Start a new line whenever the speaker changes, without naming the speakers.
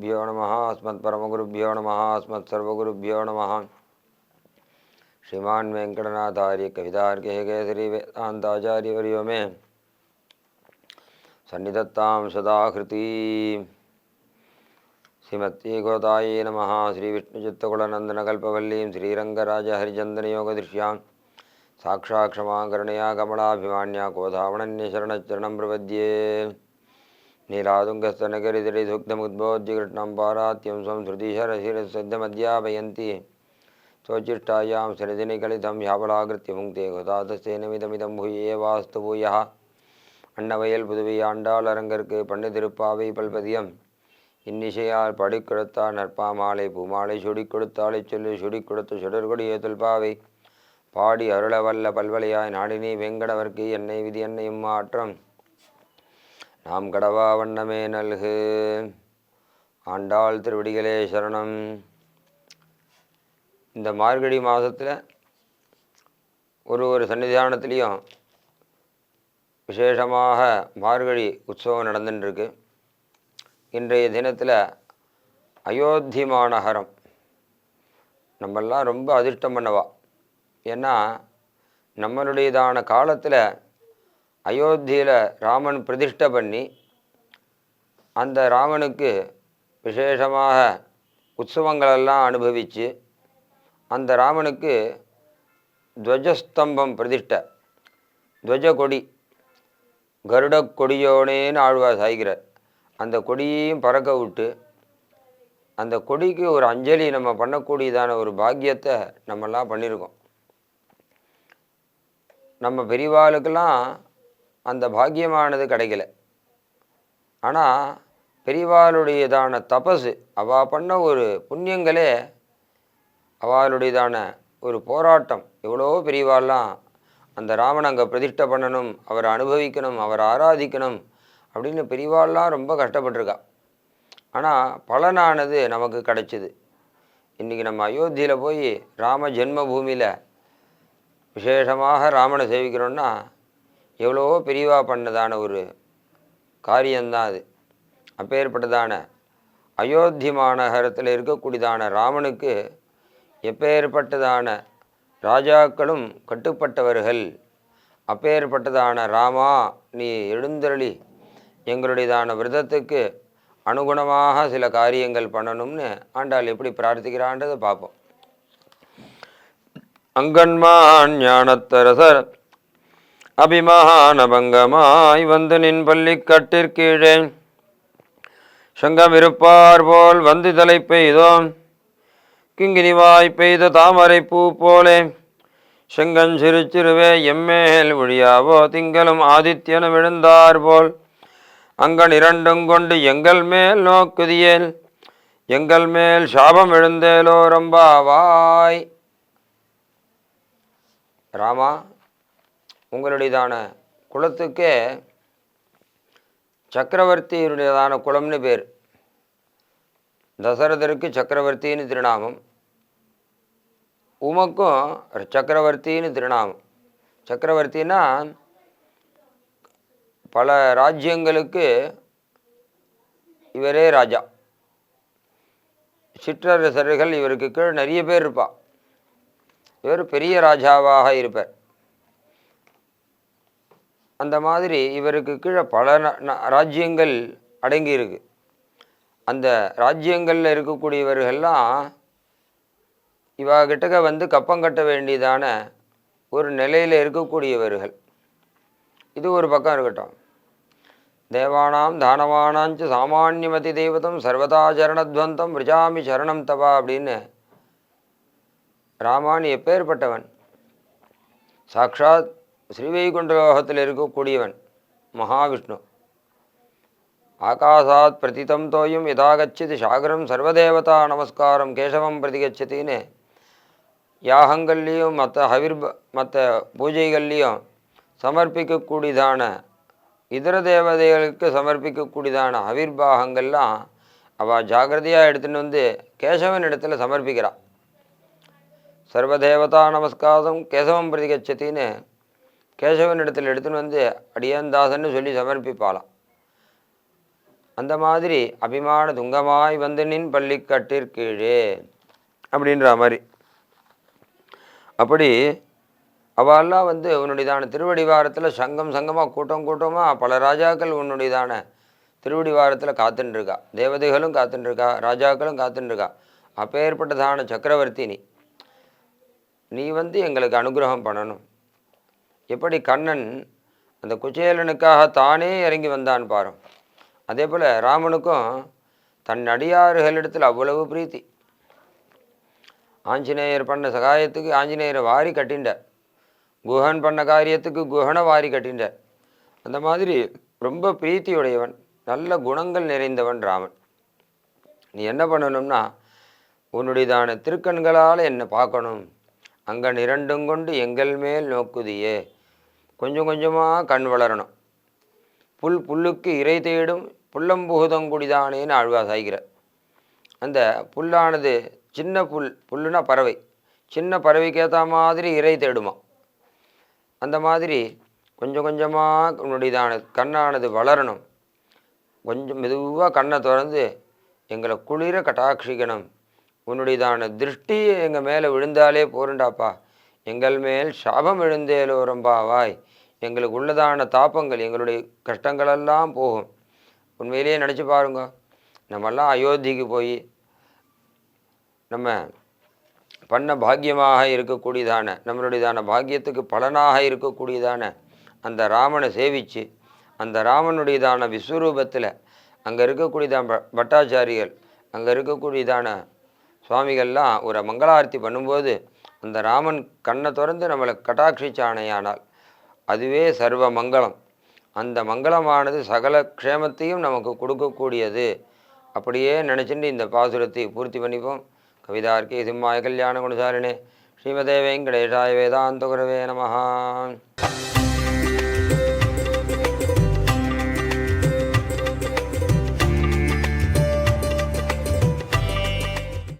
अस्मद्गुरुभ्यो नमः अस्मत्परमगुरुभ्यो नमः अस्मत्सर्वगुरुभ्यो नमः श्रीमान् वेङ्कटनाथार्य कवितार्के केसरी वेदान्ताचार्यवर्यो मे सन्निधत्तां सदाकृती श्रीमत्येकोतायै नमः श्रीविष्णुचित्तकुलनन्दनकल्पवल्लीं श्रीरङ्गराजहरिचन्दनयोगदृश्यां साक्षात् क्षमाकरणया कमलाभिमान्या कोधावणन्यशरणचरणं प्रपद्ये नीलादुङ्गस्तनकरितरिसुग्धमुद्बोध्य कृष्णं पारात्यं स्वं श्रुतिशरशिरसिद्धमध्यापयन्ति स्वोच्चिष्टायां सनिधिनिकलितं ह्याबलाकृत्य भुङ्क्ते குதாதஸ்தேனமிதமிதம் भूये वास्तु भूयः அன்னவயல் புதுவை ஆண்டாள் அரங்கற்கு பண்ணு திருப்பாவை பல்பதியம் இன்னிசையால் படிக் கொடுத்தார் நற்பாமாலை பூமாலை சுடிக் கொடுத்தாலை சொல்லி சுடிக் கொடுத்து சுடர்கொடிய தொல்பாவை பாடி அருள வல்ல பல்வலையாய் நாடினி வெங்கடவர்க்கு என்னை விதி என்னையும் மாற்றம் நாம் கடவா வண்ணமே நல்கு. ஆண்டாள் திருவடிகளே சரணம். இந்த மார்கழி மாதத்தில் ஒரு ஒரு சன்னிதானத்துலேயும் விசேஷமாக மார்கழி உற்சவம் நடந்துட்டுருக்கு இன்றைய தினத்தில் அயோத்தி மாநகரம். நம்மெல்லாம் ரொம்ப அதிர்ஷ்டம் பண்ணவா. ஏன்னா நம்மளுடையதான காலத்தில் அயோத்தியில் ராமன் பிரதிஷ்டை பண்ணி அந்த ராமனுக்கு விசேஷமாக உற்சவங்களெல்லாம் அனுபவித்து அந்த ராமனுக்கு துவஜஸ்தம்பம் பிரதிஷ்டை. துவஜ கொடி கருட கொடியோனேன்னு ஆழ்வார் சாய்கிறார். அந்த கொடியையும் பறக்க விட்டு அந்த கொடிக்கு ஒரு அஞ்சலி நம்ம பண்ணக்கூடியதான ஒரு பாக்கியத்தை நம்மெல்லாம் பண்ணியிருக்கோம். நம்ம பெரியவாளுக்கெல்லாம் அந்த பாக்கியமானது கிடைக்கல. ஆனால் பெரியவாளுடையதான தபசு அவள் பண்ண ஒரு புண்ணியங்களே அவளுடையதான ஒரு போராட்டம். எவ்வளோ பெரியவாள்லாம் அந்த ராமன் அங்கே பிரதிஷ்டை பண்ணணும் அவரை அனுபவிக்கணும் அவரை ஆராதிக்கணும் அப்படின்னு பெரியவாள்லாம் ரொம்ப கஷ்டப்பட்டிருக்கா. ஆனால் பலனானது நமக்கு கிடைச்சிது. இன்றைக்கி நம்ம அயோத்தியில் போய் ராம ஜென்மபூமியில் விசேஷமாக ராமனை சேவிக்கிறோன்னா எவ்வளவோ பெரியவா பண்ணதான ஒரு காரியம்தான் அது. அப்பேற்பட்டதான அயோத்தி மாநகரத்தில் இருக்கக்கூடியதான ராமனுக்கு எப்பேற்பட்டதான ராஜாக்களும் கட்டுப்பட்டவர்கள். அப்பேற்பட்டதான ராமா நீ எழுந்தருளி எங்களுடையதான விரதத்துக்கு அனுகுணமாக சில காரியங்கள் பண்ணணும்னு ஆண்டாள் எப்படி பிரார்த்திக்கிறான்றதை பார்ப்போம். அங்கன்மான் ஞானத்தரசர் அபிமானபங்கமாய் வந்து நின் பள்ளி கட்டிற்கீழே. சங்கம் இருப்பார் போல் வந்து தலை பெய்தோம். கிங்கினிவாய் பெய்த தாமரை பூ போலே. செங்கன் சிறு சிறுவே எம்மேல் ஒழியாவோ திங்களும் ஆதித்யனும் விழுந்தார் போல். அங்கன் இரண்டும் கொண்டு எங்கள் மேல் நோக்குதியேல். எங்கள் மேல் சாபம் எழுந்தேலோ ரம்பாவாய். ராமா. உங்களுடையதான குலத்துக்கே சக்கரவர்த்தியினுடையதான குலம்னு பேர். தசரதருக்கு சக்கரவர்த்தின்னு திருநாமம். உமக்கும் சக்கரவர்த்தின்னு திருநாமம். சக்கரவர்த்தின்னா பல ராஜ்யங்களுக்கு இவரே ராஜா. சிற்றரசர்கள் இவருக்கு கீழ் நிறைய பேர் இருப்பா. இவர் பெரிய ராஜாவாக இருப்பார். அந்த மாதிரி இவருக்கு கீழே பல ராஜ்யங்கள் அடங்கியிருக்கு. அந்த ராஜ்யங்களில் இருக்கக்கூடியவர்கள்லாம் இவா கிட்டக்க வந்து கப்பம் கட்ட வேண்டியதான ஒரு நிலையில் இருக்கக்கூடியவர்கள். இது ஒரு பக்கம் இருக்கட்டும். தேவானாம் தானவானாஞ்சு சாமானியமதி தெய்வதம் சர்வதா சரணத்வந்தம் விரஜாமி சரணம் தவா அப்படின்னு ராமான் எப்பேற்பட்டவன் சாக்ஷாத் ஸ்ரீவைகுண்ட லோகத்தில் இருக்கக்கூடியவன் மகாவிஷ்ணு. ஆகாசாத் பிரதிதம் தோயும் யதாகச்சிது சாகரம் சர்வதேவதா நமஸ்காரம் கேசவம் பிரதிகச்சதின்னு யாகங்கள்லேயும் மற்ற ஹவிர் மற்ற பூஜைகள்லேயும் சமர்ப்பிக்கக்கூடியதான இதர தேவதைகளுக்கு சமர்ப்பிக்கக்கூடியதான ஹவிர்பாகங்கள்லாம் அவள் ஜாகிரதையாக எடுத்துன்னு வந்து கேசவன் இடத்துல சமர்ப்பிக்கிறாள் சர்வதேவதா நமஸ்காரம் கேசவம் பிரதிகச்சத்தின்னு கேசவன் இடத்துல எடுத்துன்னு வந்து அடியந்தாசன்னு சொல்லி சமர்ப்பிப்பாளாம். அந்த மாதிரி அபிமான துங்கமாய் வந்து நின் பள்ளிக்கட்டிற்கீழே அப்படின்ற மாதிரி. அப்படி அவெல்லாம் வந்து உன்னுடையதான திருவடிவாரத்தில் சங்கம் சங்கமாக கூட்டம் கூட்டமாக பல ராஜாக்கள் உன்னுடையதான திருவடிவாரத்தில் காத்துட்டுருக்கா தேவதைகளும் காத்துட்டுருக்கா ராஜாக்களும் காத்துட்டுருக்கா அப்பேற்பட்டதான சக்கரவர்த்தி நீ நீ வந்து எங்களுக்கு அனுகிரகம் பண்ணணும். எப்படி கண்ணன் அந்த குச்சேலனுக்காக தானே இறங்கி வந்தான் பாரும். அதே போல் ராமனுக்கும் தன் அடியாறுகளிடத்தில் அவ்வளவு பிரீத்தி. ஆஞ்சநேயர் பண்ண சகாயத்துக்கு ஆஞ்சநேயரை வாரி கட்டிண்டார் குஹன் பண்ண காரியத்துக்கு குஹனை வாரி கட்டிண்டார் அந்த மாதிரி ரொம்ப பிரீத்தியுடையவன் நல்ல குணங்கள் நிறைந்தவன் ராமன். நீ என்ன பண்ணணும்னா உன்னுடையதான திருக்கண்களால் என்னை பார்க்கணும். அங்கன் இரண்டும் கொண்டு எங்கள் மேல் நோக்குதியே. கொஞ்சம் கொஞ்சமாக கண் வளரணும். புல் புல்லுக்கு இறை தேடும் புல்லம்புகுதங்குடிதானேன்னு ஆழ்வா சாய்கிறார் அந்த புல்லானது சின்ன புல் புல்லுனா பறவை. சின்ன பறவைக்கு ஏற்ற மாதிரி இறை தேடுமா. அந்த மாதிரி கொஞ்சம் கொஞ்சமாக உன்னுடையதான கண்ணானது வளரணும். கொஞ்சம் மெதுவாக கண்ணை திறந்து எங்களை குளிர கட்டாட்சிக்கணும். உன்னுடையதான திருஷ்டி எங்கள் மேலே விழுந்தாலே போருண்டாப்பா. எங்கள் மேல் சாபம் எழுந்தேலோரம்பாவாய் எங்களுக்கு உள்ளதான தாப்பங்கள் எங்களுடைய கஷ்டங்களெல்லாம் போகும். உண்மையிலேயே நினச்சி பாருங்க. நம்மெல்லாம் அயோத்திக்கு போய் நம்ம பண்ண பாக்கியமாக இருக்கக்கூடியதான நம்மளுடையதான பாக்கியத்துக்கு பலனாக இருக்கக்கூடியதான அந்த ராமனை சேவித்து அந்த ராமனுடையதான விஸ்வரூபத்தில் அங்கே இருக்கக்கூடியதான ப- பட்டாச்சாரிகள் அங்கே இருக்கக்கூடியதான சுவாமிகள்லாம் ஒரு மங்களாரத்தி பண்ணும்போது அந்த ராமன் கண்ணை திறந்து நம்மளை கட்டாட்சிச்சானையானால் அதுவே சர்வ மங்களம். அந்த மங்களமானது சகல க்ஷேமத்தையும் நமக்கு கொடுக்கக்கூடியது. அப்படியே நினச்சிட்டு இந்த பாசுரத்தை பூர்த்தி பண்ணிப்போம். கவிதார்க்கே சிம்மாய கல்யாண குணசாரினே ஸ்ரீமதே வெங்கடேஷாய வேதாந்த குரவே நமஹா.